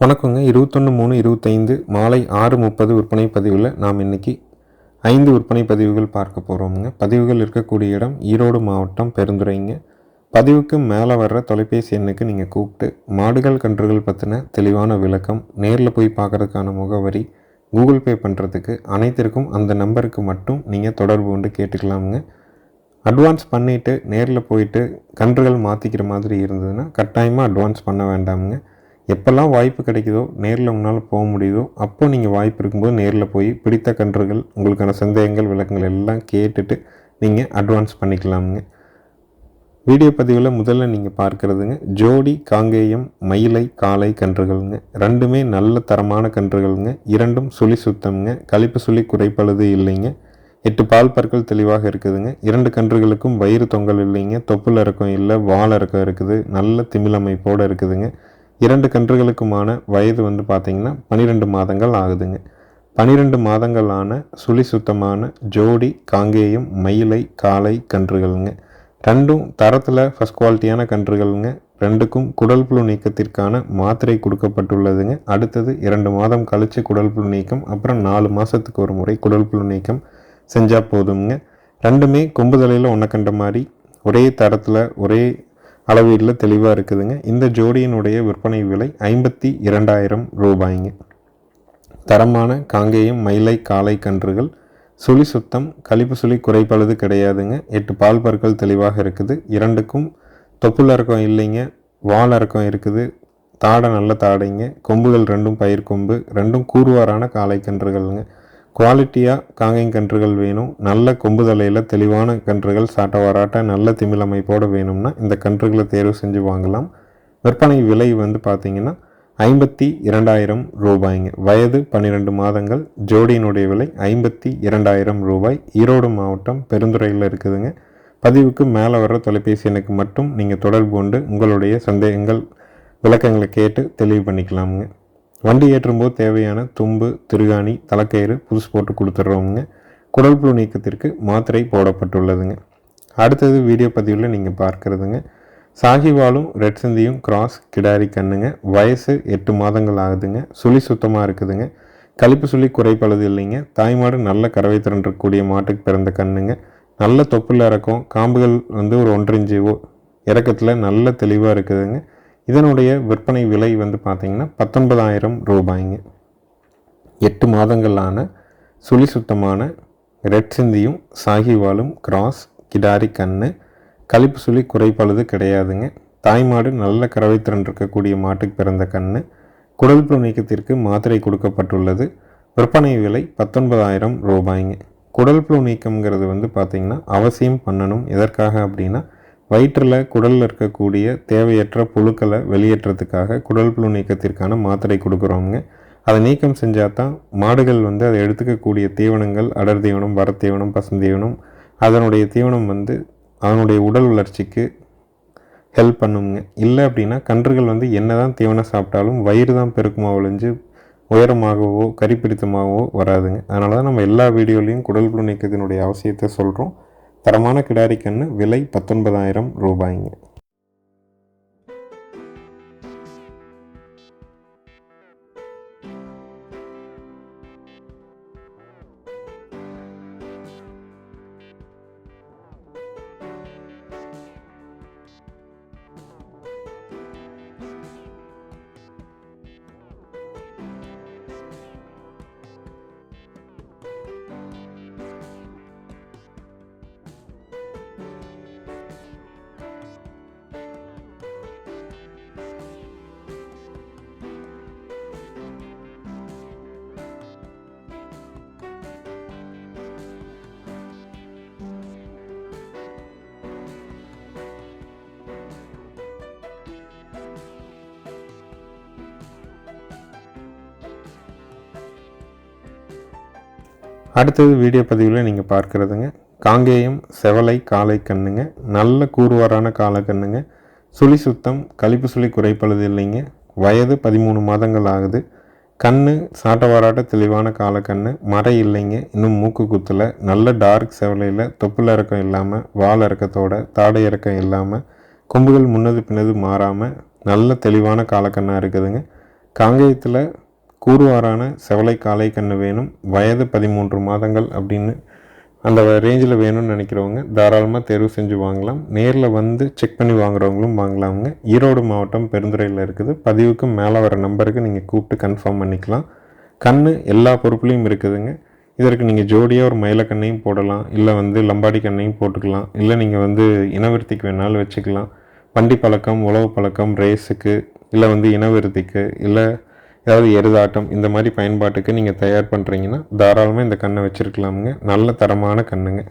வணக்கங்க. இருபத்தொன்று மூணு இருபத்தைந்து மாலை ஆறு முப்பது விற்பனை பதிவில் நாம் இன்னைக்கு ஐந்து விற்பனை பதிவுகள் பார்க்க போகிறோமுங்க பதிவுகள் இருக்கக்கூடிய இடம் ஈரோடு மாவட்டம் பெருந்துரைங்க பதிவுக்கு மேலே வர்ற தொலைபேசி எண்ணுக்கு நீங்கள் கூப்பிட்டு மாடுகள் கன்றுகள் பற்றின தெளிவான விளக்கம் நேரில் போய் பார்க்கறதுக்கான முகவரி கூகுள் பே பண்ணுறதுக்கு அனைத்திற்கும் அந்த நம்பருக்கு மட்டும் நீங்கள் தொடர்பு கொண்டு கேட்டுக்கலாமுங்க. அட்வான்ஸ் பண்ணிவிட்டு நேரில் போயிட்டு கன்றுகள் மாற்றிக்கிற மாதிரி இருந்ததுன்னா கட்டாயமாக அட்வான்ஸ் பண்ண வேண்டாமுங்க. எப்போல்லாம் வாய்ப்பு கிடைக்குதோ நேரில் உங்களால் போக முடியுதோ அப்போது நீங்கள் வாய்ப்பு இருக்கும்போது நேரில் போய் பிடித்த கன்றுகள் உங்களுக்கான சந்தேகங்கள் விளக்கங்கள் எல்லாம் கேட்டுட்டு நீங்கள் அட்வான்ஸ் பண்ணிக்கலாமுங்க. வீடியோ பதிவில் முதல்ல நீங்கள் பார்க்குறதுங்க ஜோடி காங்கேயம் மயிலை காலை கன்றுகள்ங்க. ரெண்டுமே நல்ல தரமான கன்றுகள்ங்க. இரண்டும் சுழி சுத்தம்ங்க. கழிப்பு சுழி குறைப்பழுது இல்லைங்க. எட்டு பால் பற்கள் தெளிவாக இருக்குதுங்க. இரண்டு கன்றுகளுக்கும் வயிறு தொங்கல் இல்லைங்க. தொப்புள் இறக்கம் இல்லை வால் இறக்கம் இருக்குது. நல்ல திமிழமைப்போடு இருக்குதுங்க. இரண்டு கன்றுகளுக்குமான வயது வந்து பார்த்திங்கன்னா பன்னிரெண்டு மாதங்கள் ஆகுதுங்க. பனிரெண்டு மாதங்களான சுழி சுத்தமான ஜோடி காங்கேயம் மயிலை காலை கன்றுகள்ங்க. ரெண்டும் தரத்தில் ஃபஸ்ட் குவாலிட்டியான கன்றுகள்ங்க. ரெண்டுக்கும் குடல் புழு நீக்கத்திற்கான மாத்திரை கொடுக்கப்பட்டுள்ளதுங்க. அடுத்தது இரண்டு மாதம் கழித்து குடல் புழு நீக்கம் அப்புறம் நாலு மாதத்துக்கு ஒரு முறை குடல் புழு நீக்கம் செஞ்சால் போதுங்க ரெண்டுமே கொம்புதலையில் ஒன்றை கண்ட மாதிரி ஒரே தரத்தில் ஒரே அளவீட்டில் தெளிவாக இருக்குதுங்க. இந்த ஜோடியினுடைய விற்பனை விலை ஐம்பத்தி இரண்டாயிரம் ரூபாய்ங்க. தரமான காங்கேயம் மயிலை காளை கன்றுகள் சுழி சுத்தம் கழிப்பு சுழி குறைப்பளது கிடையாதுங்க. எட்டு பால் பற்கள் தெளிவாக இருக்குது. இரண்டுக்கும் தொப்புள் இறக்கம் இல்லைங்க. வால் இறக்கம் இருக்குது. தாடை நல்ல தாடைங்க. கொம்புகள் ரெண்டும் பயிர் கொம்பு ரெண்டும் கூறுவாரான காளை கன்றுகள்ங்க. குவாலிட்டியாக காங்கையும் கன்றுகள் வேணும். நல்ல கொம்பு தலையில் தெளிவான கன்றுகள் சாட்ட வராட்ட நல்ல திமிழ் அமைப்போடு வேணும்னா இந்த கன்றுகளை தேர்வு செஞ்சு வாங்கலாம். விற்பனை விலை வந்து பார்த்திங்கன்னா ஐம்பத்தி இரண்டாயிரம் ரூபாய்ங்க. வயது பன்னிரெண்டு மாதங்கள் ஜோடியினுடைய விலை ஐம்பத்தி இரண்டாயிரம் ரூபாய். ஈரோடு மாவட்டம் பெருந்துறையில் இருக்குதுங்க. பதிவுக்கு மேலே வர்ற தொலைபேசி எனக்கு மட்டும் நீங்கள் தொடர்பு கொண்டு உங்களுடைய சந்தேகங்கள் விளக்கங்களை கேட்டு தெளிவு பண்ணிக்கலாமுங்க. வண்டி ஏற்றும்போது தேவையான தும்பு திருகாணி தலைக்கயிறு புதுசு போட்டு கொடுத்துட்றவங்க குடல் புழு நீக்கத்திற்கு மாத்திரை போடப்பட்டுள்ளதுங்க. அடுத்தது வீடியோ பதிவில் நீங்கள் பார்க்குறதுங்க. சாகிவாலும் ரெட் சிந்தியும் கிராஸ் கிடாரி கண்ணுங்க. வயசு எட்டு மாதங்கள் ஆகுதுங்க. சுழி சுத்தமாக இருக்குதுங்க. கழிப்பு சுழி குறைப்பளது இல்லைங்க. தாய்மாடு நல்ல கறவை திறன் இருக்கக்கூடிய மாட்டுக்கு பிறந்த கண்ணுங்க. நல்ல தொப்புள் இறக்கம். காம்புகள் வந்து ஒரு ஒன்றரை இன்ச்சு இறக்கத்தில் நல்ல தெளிவாக இருக்குதுங்க. இதனுடைய விற்பனை விலை வந்து பார்த்திங்கன்னா பத்தொன்பதாயிரம் ரூபாய்ங்க. எட்டு மாதங்களான சுழி சுத்தமான ரெட் சிந்தியும் சாகிவாலும் கிராஸ் கிடாரி கண்ணு கழிப்பு சுழி குறைப்பழுது கிடையாதுங்க. தாய்மாடு நல்ல கறவைத்திறன் இருக்கக்கூடிய மாட்டுக்கு பிறந்த கண்ணு. குடல் புழுநீக்கத்திற்கு மாத்திரை கொடுக்கப்பட்டுள்ளது. விற்பனை விலை பத்தொன்பதாயிரம் ரூபாய்ங்க. குடல் புழு நீக்கம்ங்கிறது வந்து பார்த்திங்கன்னா அவசியம் பண்ணணும். எதற்காக அப்படின்னா வயிற்றில் குடலில் இருக்கக்கூடிய தேவையற்ற புழுக்களை வெளியேற்றத்துக்காக குடல் புழு நீக்கத்திற்கான மாத்திரை கொடுக்குறோங்க அதை நீக்கம் செஞ்சால் தான் மாடுகள் வந்து அதை எடுத்துக்கக்கூடிய தீவனங்கள் அடர் தீவனம் வரத்தீவனம் பசுந்தீவனம் அதனுடைய தீவனம் வந்து அதனுடைய உடல் வளர்ச்சிக்கு ஹெல்ப் பண்ணுங்க. இல்லை அப்படின்னா கன்றுகள் வந்து என்ன தான் தீவனம் சாப்பிட்டாலும் வயிறு தான் பெருக்குமா ஒழிஞ்சு உயரமாகவோ கறிப்பிடித்தமாகவோ வராதுங்க. அதனால தான் நம்ம எல்லா வீடியோலையும் குடல் புழு நீக்கத்தினுடைய அவசியத்தை சொல்கிறோம் தரமான கிடாரி கன்று விலை பத்தொன்பதாயிரம் ரூபாய்ங்க. அடுத்தது வீடியோ பதிவில் நீங்கள் பார்க்குறதுங்க. காங்கேயம் செவலை காளை கண்ணுங்க. நல்ல கூறுவாரான காலை கண்ணுங்க. சுழி சுத்தம் கழிப்பு சுழி குறைப்பழுது இல்லைங்க. வயது பதிமூணு மாதங்கள் ஆகுது. கண்ணு சாட்டவாராட்ட தெளிவான காலக்கண்ணு மறை இல்லைங்க. இன்னும் மூக்கு குத்தில். நல்ல டார்க் செவலையில் தொப்புள் இறக்கம் இல்லாமல் வால் இறக்கத்தோட தாடை இறக்கம் இல்லாமல் கொம்புகள் முன்னது பின்னது மாறாமல் நல்ல தெளிவான காலக்கண்ணாக இருக்குதுங்க. காங்கேயத்தில் கூறுவாரான செவலை காலை கன்று வேணும் வயது பதிமூன்று மாதங்கள் அப்படின்னு அந்த ரேஞ்சில் வேணும்னு நினைக்கிறவங்க தாராளமாக தேர்வு செஞ்சு வாங்கலாம். நேரில் வந்து செக் பண்ணி வாங்குறவங்களும் வாங்கலாமுங்க. ஈரோடு மாவட்டம் பெருந்துறையில் இருக்குது. பதிவுக்கு மேலே வர நம்பருக்கு நீங்கள் கூப்பிட்டு கன்ஃபார்ம் பண்ணிக்கலாம். கண் எல்லா பொறுப்புலையும் இருக்குதுங்க. இதற்கு நீங்கள் ஜோடியாக ஒரு மயில கண்ணையும் போடலாம். இல்லை வந்து லம்பாடி கண்ணையும் போட்டுக்கலாம். இல்லை நீங்கள் வந்து இனவிருத்திக்கு வேணாலும் வச்சுக்கலாம். வண்டி பழக்கம் உழவு பழக்கம் ரேஸுக்கு இல்லை வந்து இனவிருத்திக்கு இல்லை ஏதாவது எருதாட்டம் இந்த மாதிரி பயன்பாட்டுக்கு நீங்கள் தயார் பண்ணுறீங்கன்னா தாராளமாக இந்த கண்ணை வச்சுருக்கலாமுங்க. நல்ல தரமான கண்ணுங்க.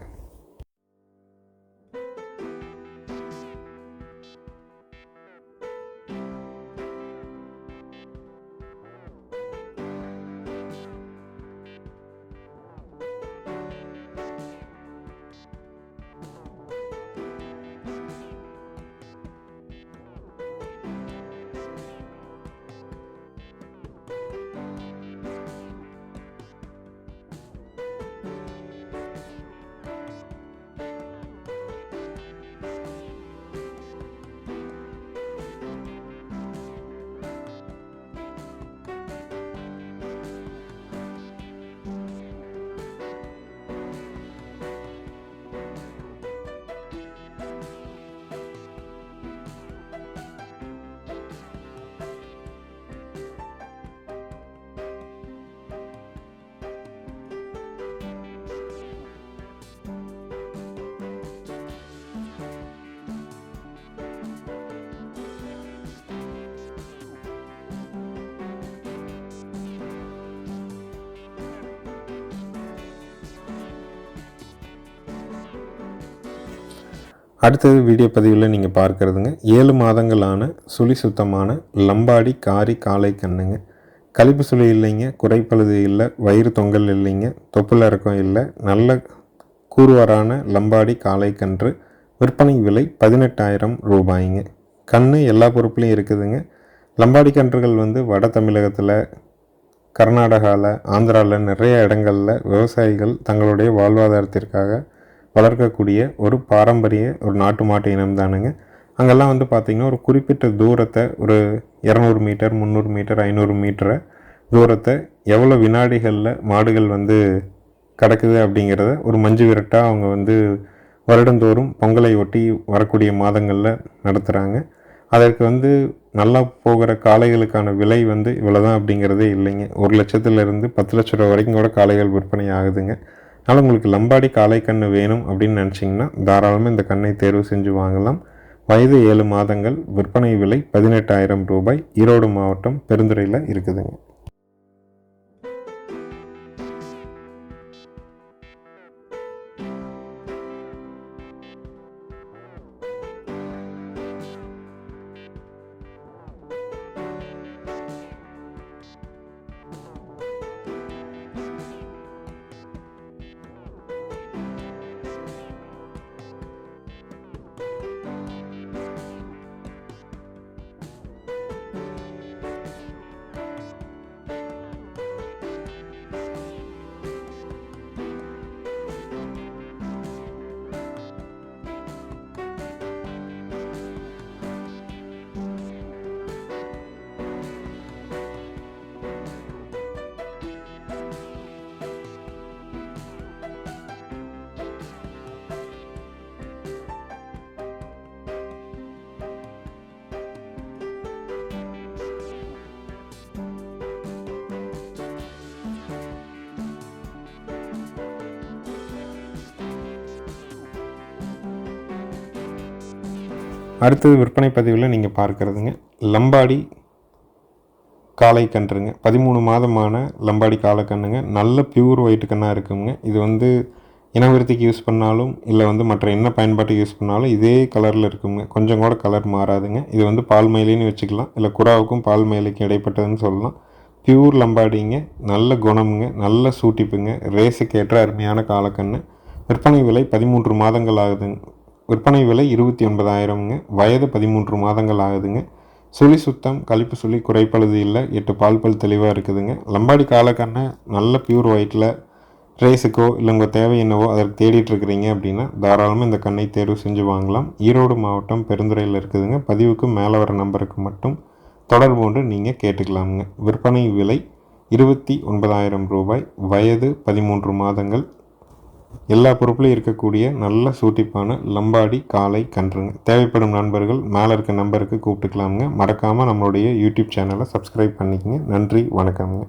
அடுத்தது வீடியோ பதிவில் நீங்கள் பார்க்குறதுங்க. ஏழு மாதங்களான சுழி சுத்தமான லம்பாடி காரி காளை கண்ணுங்க. கழிப்பு சுழி இல்லைங்க குறைப்பழுது இல்லை வயிறு தொங்கல் இல்லைங்க தொப்புள் இறக்கம் இல்லை நல்ல கூறுவரான லம்பாடி காளை கன்று விற்பனை விலை பதினெட்டாயிரம் ரூபாய்ங்க. கண் எல்லா பொறுப்புலையும் இருக்குதுங்க. லம்பாடி கன்றுகள் வந்து வட தமிழகத்தில் கர்நாடகாவில் ஆந்திராவில் நிறைய இடங்களில் விவசாயிகள் தங்களுடைய வாழ்வாதாரத்திற்காக வளர்க்கக்கூடிய ஒரு பாரம்பரிய ஒரு நாட்டு மாட்டு இனம் தானுங்க. அங்கெல்லாம் வந்து பார்த்திங்கன்னா ஒரு குறிப்பிட்ட தூரத்தை ஒரு இரநூறு மீட்டர் முந்நூறு மீட்டர் ஐநூறு மீட்டரை தூரத்தை எவ்வளோ வினாடிகளில் மாடுகள் வந்து கிடக்குது அப்படிங்கிறத ஒரு மஞ்சு விரட்டாக அவங்க வந்து வருடந்தோறும் பொங்கலை ஒட்டி வரக்கூடிய மாதங்களில் நடத்துகிறாங்க அதற்கு வந்து நல்லா போகிற காளைகளுக்கான விலை வந்து இவ்வளோ தான் அப்படிங்கிறதே இல்லைங்க. ஒரு லட்சத்துலேருந்து பத்து லட்ச ரூபா வரைக்கும் கூட காளைகள் விற்பனை ஆகுதுங்க. அதனால் உங்களுக்கு லம்பாடி காலை கன்று வேணும் அப்படின்னு நினச்சிங்கன்னா தாராளமாக இந்த கண்ணை தேர்வு செஞ்சு வாங்கலாம். வயது ஏழு மாதங்கள் விற்பனை விலை பதினெட்டாயிரம் ரூபாய் ஈரோடு மாவட்டம் பெருந்துறையில் இருக்குதுங்க. அடுத்தது விற்பனை பதிவில் நீங்கள் பார்க்குறதுங்க. லம்பாடி காளை கன்றுங்க. பதிமூணு மாதமான லம்பாடி காளை கன்றுங்க. நல்ல பியூர் ஒயிட் கண்ணாக இருக்குங்க. இது வந்து இனவிருத்திக்கு யூஸ் பண்ணாலும் இல்லை வந்து மற்ற என்ன பயன்பாட்டுக்கு யூஸ் பண்ணாலும் இதே கலரில் இருக்குங்க. கொஞ்சம் கூட கலர் மாறாதுங்க. இது வந்து பால் மயிலின்னு வச்சுக்கலாம். இல்லை குறாவுக்கும் பால் மயிலுக்கும் இடைப்பட்டதுன்னு சொல்லலாம். பியூர் லம்பாடிங்க. நல்ல குணமுங்க. நல்ல சூட்டிப்புங்க. ரேஸுக்கு ஏற்ற அருமையான காலக்கண்ணு விற்பனை விலை பதிமூன்று மாதங்கள் ஆகுதுங்க. விற்பனை விலை இருபத்தி ஒன்பதாயிரம்ங்க. வயது பதிமூன்று மாதங்கள் ஆகுதுங்க. சுழி சுத்தம் கழிப்பு சுழி குறைப்பழுது இல்லை. எட்டு பால் பல் தெளிவாக இருக்குதுங்க. லம்பாடி காலக்கண்ணை நல்ல பியூர் ஒயிட்டில் ரேஸுக்கோ இல்லை உங்கள் தேவை என்னவோ அதற்கு தேடிட்டு இருக்கிறீங்க அப்படின்னா தாராளமாக இந்த கண்ணை தேர்வு செஞ்சு வாங்கலாம். ஈரோடு மாவட்டம் பெருந்துறையில் இருக்குதுங்க. பதிவுக்கு மேலே வர நம்பருக்கு மட்டும் தொடர்பு கொண்டு நீங்கள் கேட்டுக்கலாமுங்க. விற்பனை விலை இருபத்தி ஒன்பதாயிரம் ரூபாய். வயது பதிமூன்று மாதங்கள். எல்லா பொறுப்புலையும் இருக்கக்கூடிய நல்ல சூட்டிப்பான லம்பாடி காலை கன்றுங்க. தேவைப்படும் நண்பர்கள் மேலே இருக்க நம்பருக்கு கூப்பிட்டுக்கலாமுங்க. மறக்காமல் நம்மளுடைய யூடியூப் சேனலை சப்ஸ்கிரைப் பண்ணிக்கங்க. நன்றி வணக்கம்ங்க.